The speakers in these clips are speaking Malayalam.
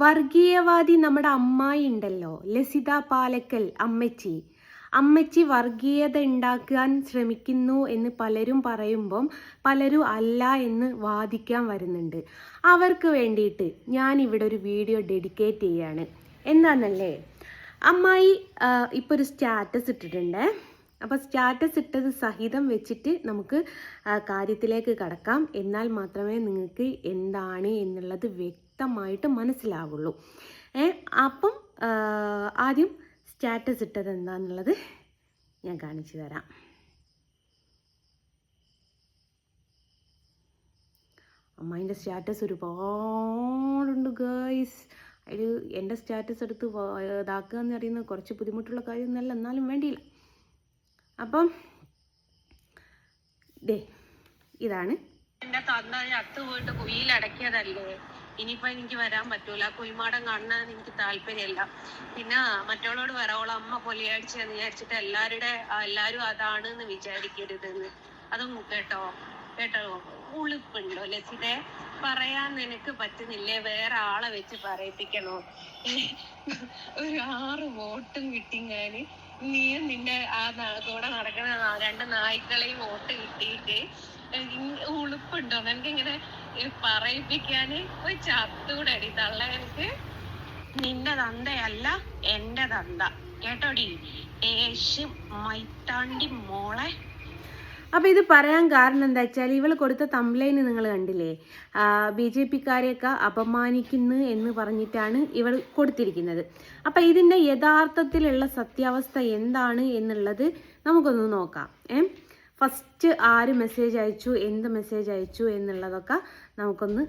വർഗീയവാദി നമ്മുടെ അമ്മായി ഉണ്ടല്ലോ ലസിത പാലക്കൽ അമ്മച്ചി. അമ്മച്ചി വർഗീയത ഉണ്ടാക്കാൻ ശ്രമിക്കുന്നു എന്ന് പലരും പറയുമ്പം പലരും അല്ല എന്ന് വാദിക്കാൻ വരുന്നുണ്ട്. അവർക്ക് വേണ്ടിയിട്ട് ഞാൻ ഇവിടെ ഒരു വീഡിയോ ഡെഡിക്കേറ്റ് ചെയ്യാണ്. എന്താണെന്നല്ലേ അമ്മായി ഇപ്പോൾ ഒരു സ്റ്റാറ്റസ് ഇട്ടിട്ടുണ്ട്. അപ്പോൾ സ്റ്റാറ്റസ് ഇട്ടത് സഹിതം വെച്ചിട്ട് നമുക്ക് കാര്യത്തിലേക്ക് കടക്കാം. എന്നാൽ മാത്രമേ നിങ്ങൾക്ക് എന്താണ് എന്നുള്ളത് വ്യക്തമായിട്ട് മനസ്സിലാവുള്ളൂ. അപ്പം ആദ്യം സ്റ്റാറ്റസ് ഇട്ടത് എന്താണെന്നുള്ളത് ഞാൻ കാണിച്ചു തരാം. അമ്മേന്റെ സ്റ്റാറ്റസ് ഒരുപാടുണ്ട് ഗേൾസ് അതിൽ എന്റെ സ്റ്റാറ്റസ് എടുത്ത് ഇതാക്കുക എന്ന് പറയുന്നത് കുറച്ച് ബുദ്ധിമുട്ടുള്ള കാര്യമൊന്നുമല്ല എന്നാലും വേണ്ടിയില്ല. അപ്പം ദേ ഇതാണ്. എന്റെ തന്നെ അത്ത് പോയിട്ട് കുയിലടക്കിയതല്ലേ ഇനിയിപ്പോ എനിക്ക് വരാൻ പറ്റൂല. കുയിമാടം കാണാൻ എനിക്ക് താല്പര്യമില്ല. പിന്നെ മറ്റുള്ളവരോട് വരാവോളം അമ്മ പൊലിയടിച്ചെന്ന് വിചാരിച്ചിട്ട് എല്ലാരുടെ എല്ലാരും അതാണ് എന്ന് വിചാരിക്കരുതെന്ന്. അതും കേട്ടോ കേട്ടോ. ഉളുപ്പുണ്ടോ ലസിതെ? പറയാൻ നിനക്ക് പറ്റുന്നില്ലേ? വേറെ ആളെ വെച്ച് പറയിപ്പിക്കണോ? ഒരു ആറ് വോട്ടും കിട്ടിങ്ങാന് നീയും നിന്റെ ആ കൂടെ നടക്കുന്ന രണ്ട് നായ്ക്കളെയും വോട്ട് കിട്ടിയിട്ട് ഉളുപ്പുണ്ടോ? നിനക്ക് ഇങ്ങനെ പറയിപ്പിക്കാന് ഒരു ചത്തൂടടി തള്ള എനിക്ക്. നിന്റെ തന്തയല്ല എന്റെ തന്ത. കേട്ടോടി? ഏശു മൈത്താണ്ടി മോളെ. അപ്പോൾ ഇത് പറയാൻ കാരണം എന്താ വെച്ചാൽ ഇവൾ കൊടുത്ത തംബ്ലൈന് നിങ്ങൾ കണ്ടില്ലേ? ബി ജെ പിക്കാരെയൊക്കെ അപമാനിക്കുന്നു എന്ന് പറഞ്ഞിട്ടാണ് ഇവൾ കൊടുത്തിരിക്കുന്നത്. അപ്പോൾ ഇതിന്റെ യഥാർത്ഥത്തിലുള്ള സത്യാവസ്ഥ എന്താണ് എന്നുള്ളത് നമുക്കൊന്ന് നോക്കാം. ഏ? ഫസ്റ്റ് ആര് മെസ്സേജ് അയച്ചു എന്ത് മെസ്സേജ് അയച്ചു എന്നുള്ളതൊക്കെ നമുക്കൊന്ന്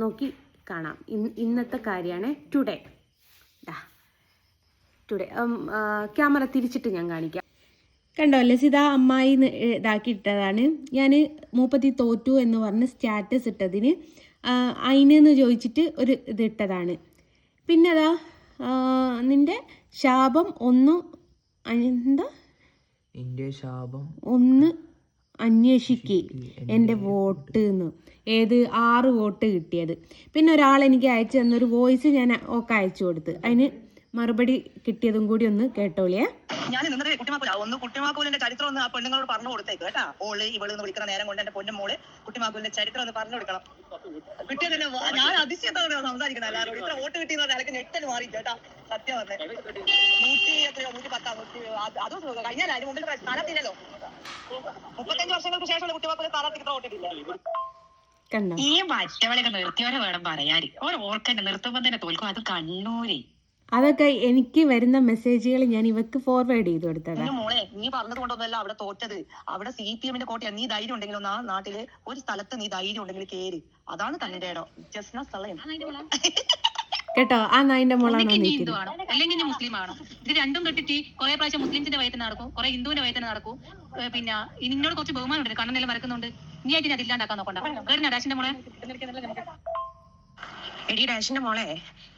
നോക്കി കാണാം. ഇന്ന് ഇന്നത്തെ കാര്യമാണ് ടുഡേ ടുഡേ ക്യാമറ തിരിച്ചിട്ട് ഞാൻ കാണിക്കാം. കണ്ടോ ലസിത അമ്മായി ഇതാക്കിയിട്ടതാണ്. ഞാൻ മൂപ്പത്തി തോറ്റു എന്ന് പറഞ്ഞ് സ്റ്റാറ്റസ് ഇട്ടതിന് അയിനെന്ന് ചോദിച്ചിട്ട് ഒരു ഇത് ഇട്ടതാണ്. പിന്നെ അതാ നിന്റെ ശാപം ഒന്നും എന്താ? നിന്റെ ശാപം ഒന്ന് അന്വേഷിക്ക് എന്റെ വോട്ട് എന്ന്. ഏത് ആറ് വോട്ട് കിട്ടിയത്. പിന്നെ ഒരാൾ എനിക്ക് അയച്ചു തന്നൊരു വോയിസ് ഞാൻ ഒക്കെ അയച്ചു കൊടുത്ത്. അതിന് മറുപടി കിട്ടിയതും കൂടി ഒന്ന് കേട്ടോളിയേ. ഞാൻ നിന്നത് കുട്ടിമാക്കൂല ഒന്ന് കുട്ടിമാക്കൂലിന്റെ ചരിത്രം ഒന്ന് ആ പെണ്ണുങ്ങളോട് പറഞ്ഞു കൊടുത്തേക്ക് കേട്ടാ. ഓൾ ഇവൾ എന്ന് വിളിക്കുന്ന നേരം കൊണ്ട് എന്റെ പൊന്നും മോൾ കുട്ടിമാക്കൂലിന്റെ ചരിത്രം ഒന്ന് പറഞ്ഞു കൊടുക്കണം. കിട്ടിയതന്നെ ഞാൻ അതിശയത്തോടെ സംസാരിക്കണം എല്ലാവരോടും. ഇത്ര വോട്ട് കിട്ടിയെന്ന് പറഞ്ഞാൽ എനിക്ക് ഞെട്ടൽ മാറി കേട്ടാ. സത്യം പറഞ്ഞേ. നൂറ്റി എത്രയോ നൂറ്റി പത്താ നൂറ്റി അത്. കഴിഞ്ഞാൽ അതിന് മുമ്പിൽ സ്ഥാനത്തില്ലല്ലോ മുപ്പത്തഞ്ച് വർഷങ്ങൾക്ക് ശേഷമുള്ള കുട്ടിമാക്കൂലെ സ്ഥാനത്ത് ഇത്ര വോട്ടിട്ടില്ല ഈ മറ്റവളൊക്കെ നിർത്തിയവരെ വേണം പറയാൻ ഓർ ഓർക്കന്നെ നിർത്തുമ്പോ തന്നെ തോൽക്കും. അത് കണ്ണൂര്. അതൊക്കെ എനിക്ക് വരുന്ന മെസ്സേജുകൾ ഞാൻ ഇവക്ക് ഫോർവേഡ് ചെയ്തു കൊടുത്തതാ. മോളെ നീ പറഞ്ഞത് കൊണ്ടൊന്നല്ല അവിടെ തോറ്റത്. അവിടെ സി പി എമ്മിന്റെ കോട്ടയ. നീ ധൈര്യം ഉണ്ടെങ്കിൽ ഒന്ന് ആ നാട്ടിൽ ഒരു സ്ഥലത്ത് നീ ധൈര്യം ഉണ്ടെങ്കിൽ കേറി. അതാണ് തന്റെ ഇടം. ജസ്ന സളയം കേട്ടോ ആ നായിന്റെ മോളാണ് അല്ലെങ്കിൽ നീ മുസ്ലിം ആണോ? ഇത് രണ്ടും കെട്ടിട്ട് കുറെ പ്രാവശ്യം മുസ്ലിംസിന്റെ വയറ്റിന് നടക്കും. കുറെ ഹിന്ദുവിന്റെ വയറ്റിന് നടക്കും. പിന്നെ ഇനി നിന്നോട് കുറച്ച് ബഹുമാനം ഉണ്ട്. കണ്ണെല്ലാം മറക്കുന്നുണ്ട് നീ ആയിട്ട് ഞാൻ ഇല്ലാണ്ടാക്കാൻ നോക്കണ്ട. കേട്ടിനാ ഡാഷിന്റെ മോളെ? എടി ഡാഷിന്റെ മോളെ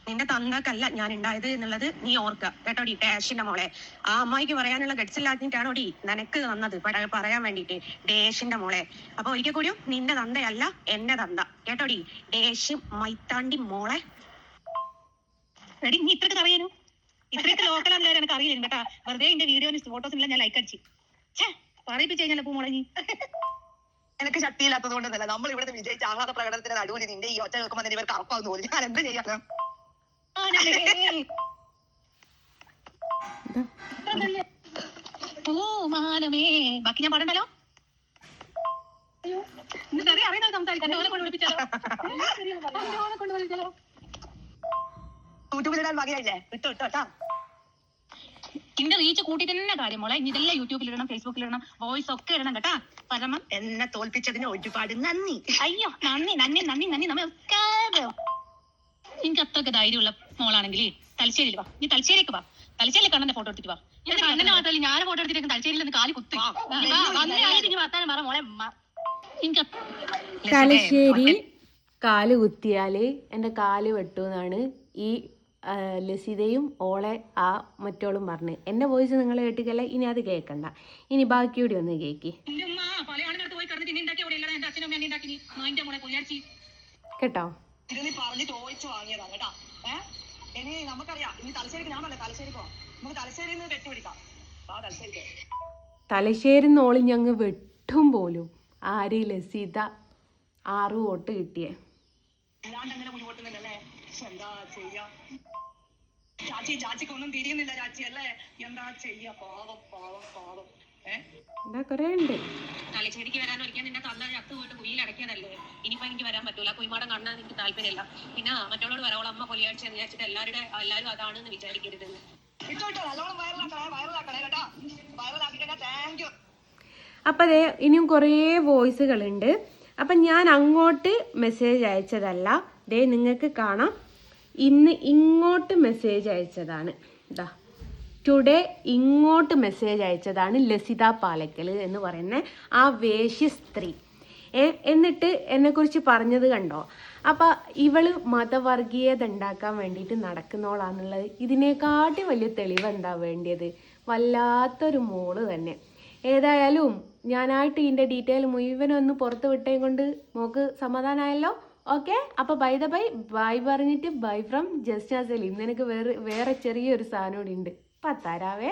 നിന്റെ തന്തക്കല്ല ഞാൻ ഉണ്ടായത് എന്നുള്ളത് നീ ഓർക്ക കേട്ടോടി ഡാഷിന്റെ മോളെ. ആ അമ്മായിക്ക് പറയാനുള്ള ഗഡ്സ് ഇല്ലാഞ്ഞിട്ടാണോടി നിനക്ക് തന്നത്? പറയാൻ വേണ്ടിട്ട് ഡേഷിന്റെ മോളെ. അപ്പൊ ഒരിക്കൽ കൂടിയും നിന്റെ തന്തയല്ല എന്റെ തന്ത. കേട്ടോടി ഡേഷ് മൈത്താണ്ടി മോളെ. എടി നീ ഇത്രക്ക് അറിയാനോ ഇത്രയൊക്കെ ലോക്കലാന്ന് എനിക്ക് അറിയില്ല കേട്ടാ. വെറുതെ എന്റെ ഫോട്ടോസിനെല്ലാം ഞാൻ ലൈക്ക് അടിച്ചു. പറയിപ്പിച്ച് കഴിഞ്ഞാൽ പൂ മോളെ നീ. നിനക്ക് ശക്തിയില്ലാത്തത് കൊണ്ടല്ല നമ്മൾ ഇവിടെ വിജയിച്ച ആഹ്ലാദ പ്രകടനത്തിന്റെ നടുവിൽ നിന്റെ ഈ ഒറ്റ കേൾക്കുമ്പോൾ തന്നെ ഇവർക്ക് അറപ്പാന്ന് തോന്നി. ഞാൻ എന്ത് ചെയ്യാം ആണല്ലേ? ഓ മാനമേ. ബാക്കി ഞാൻ പാടണ്ടല്ലോ? എന്നിട്ട് അറിയാം അറിയാം സംസാരിക്കാം എന്നെ ഓനെ കൊണ്ട് വിളിപ്പിച്ചാലോ? കൊണ്ട് വിളിച്ചാലോ യൂട്യൂബിലിടാൻ വകയില്ലേ ഇട്ടോ ഇട്ടോ കേട്ടാ ഇന്റെ റീച്ച് കൂട്ടി തന്നെ കാര്യം. മോളെ ഇനി ഇതെല്ലാം യൂട്യൂബിൽ ഇടണം ഫേസ്ബുക്കിൽ ഇടണം വോയിസ് ഒക്കെ ഇടണം കേട്ടാ. പരമം. എന്നെ തോൽപ്പിച്ചതിന് ഒരുപാട് നന്ദി. അയ്യോ നന്ദി നന്ദി നന്ദി നന്ദി നമ്മൾ എനിക്ക് അത്രയൊക്കെ ധൈര്യമുള്ള മോളാണെങ്കിൽ തലശ്ശേരിയിൽ വാ. നീ തലശ്ശേരിക്ക് വാ. തലശ്ശേരി കണ്ണന്റെ ഫോട്ടോ എടുത്തിട്ട് വാ. ഞാൻ കണ്ണനെ മാത്രമല്ല ഞാൻ ഫോട്ടോ എടുത്തിട്ട് തലശ്ശേരിയിൽ നിന്ന് കാലി കുത്തി. വർത്താനം പറ മോളെ. എനിക്ക് തലശ്ശേരി കാൽ കുത്തിയാൽ എന്റെ കാൽ വെട്ടൂന്നാണ് ഈ ലസിതയും ഓളെ ആ മറ്റോളും പറഞ്ഞ്. എന്റെ വോയിസ് നിങ്ങൾ കേട്ടിക്കല്ല? ഇനി അത് കേൾക്കണ്ട ഇനി ബാക്കിയൂടി ഒന്ന് എന്റെ എന്റെ ഉണ്ടാക്കി നായിന്റെ മോളെ കൊല്ലാച്ചി കേട്ടോ? തലശ്ശേരി നോളി ഞങ്ങ് വെട്ടും പോലും. ആര് ലസിത ആറ് വോട്ട് കിട്ടിയേ? അല്ലാണ്ട് അങ്ങനെ മുന്നോട്ടുന്നില്ലല്ലേ എന്താ ചെയ്യാ? ചാച്ചി ചാച്ചിക്ക് ഒന്നും തിരിയുന്നില്ല ചാച്ചി അല്ലേ? എന്താ ചെയ്യാ? പാവം പാവം പാവം. തലശ്ശേരിക്ക് വരാൻ ഒരിക്കൽ നിന്നെ തന്ന ചത്ത് പോയിട്ട് കുഴിയിൽ അടക്കിയതല്ലേ? ഇനിയിപ്പോ എനിക്ക് വരാൻ പറ്റൂല. കുയിമാടം കാണാൻ എനിക്ക് താല്പര്യമില്ല. പിന്നെ മറ്റുള്ളവരോട് വരവോളം അമ്മ പൊലിയാഴ്ച എന്ന് വിചാരിച്ചിട്ട് എല്ലാവരുടെ എല്ലാരും അതാണെന്ന് വിചാരിക്കരുതെന്ന്. ഇട്ടോ ഇട്ടോ നല്ലോണം വൈറലാക്കണേ വൈറലാക്കണേ കേട്ടാ. കഴിഞ്ഞാൽ താങ്ക് യു അപ്പം അതെ ഇനിയും കുറേ വോയിസുകളുണ്ട് അപ്പം ഞാൻ അങ്ങോട്ട് മെസ്സേജ് അയച്ചതല്ല. ദേ നിങ്ങൾക്ക് കാണാം. ഇന്ന് ഇങ്ങോട്ട് മെസ്സേജ് അയച്ചതാണ്. ഇതാ ടുഡേ ഇങ്ങോട്ട് മെസ്സേജ് അയച്ചതാണ് ലസിത പാലക്കൽ എന്ന് പറയുന്ന ആ വേശ്യ സ്ത്രീ. എന്നിട്ട് എന്നെക്കുറിച്ച് പറഞ്ഞത് കണ്ടോ? അപ്പം ഇവൾ മതവർഗീയത ഉണ്ടാക്കാൻ വേണ്ടിയിട്ട് നടക്കുന്നോളാന്നുള്ളത് ഇതിനെക്കാട്ടി വലിയ തെളിവ് എന്താ വേണ്ടിയത്? വല്ലാത്തൊരു മോൾ തന്നെ. ഏതായാലും ഞാനായിട്ട് ഇതിന്റെ ഡീറ്റെയിൽ മുഴുവനും ഒന്ന് പുറത്ത് വിട്ടേം കൊണ്ട് മോക്ക് സമാധാനമായല്ലോ ഓക്കെ അപ്പോൾ ബൈ ദ ബൈ ബൈ പറഞ്ഞിട്ട് ബൈ ഫ്രം ജസ്റ്റ് ആസലി ഇന്ന് എനിക്ക് വേറെ വേറെ ചെറിയൊരു സാധനം കൂടി ഉണ്ട്. പത്താരാവേ?